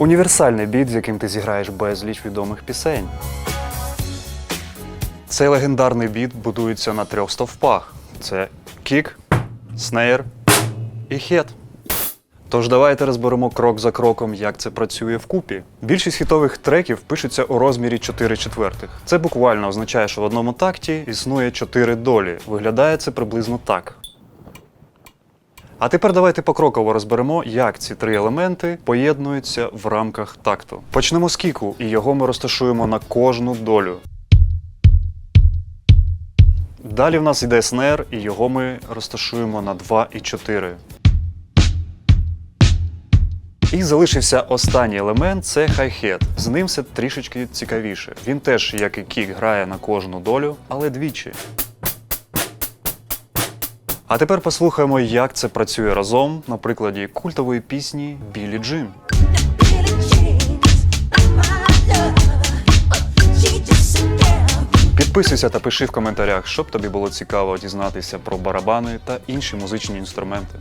Універсальний біт, з яким ти зіграєш безліч відомих пісень. Цей легендарний біт будується на трьох стовпах: це кік, снейр і хет. Тож давайте розберемо крок за кроком, як це працює вкупі. Більшість хітових треків пишуться у розмірі 4 четвертих. Це буквально означає, що в одному такті існує 4 долі. Виглядає це приблизно так. А тепер давайте покроково розберемо, як ці три елементи поєднуються в рамках такту. Почнемо з кіку, і його ми розташуємо на кожну долю. Далі в нас йде снер, і його ми розташуємо на 2 і 4. І залишився останній елемент це хай-хет. З ним все трішечки цікавіше. Він теж, як і кік, грає на кожну долю, але двічі. А тепер послухаємо, як це працює разом на прикладі культової пісні Білі Джин. Підписуйся та пиши в коментарях, щоб тобі було цікаво дізнатися про барабани та інші музичні інструменти.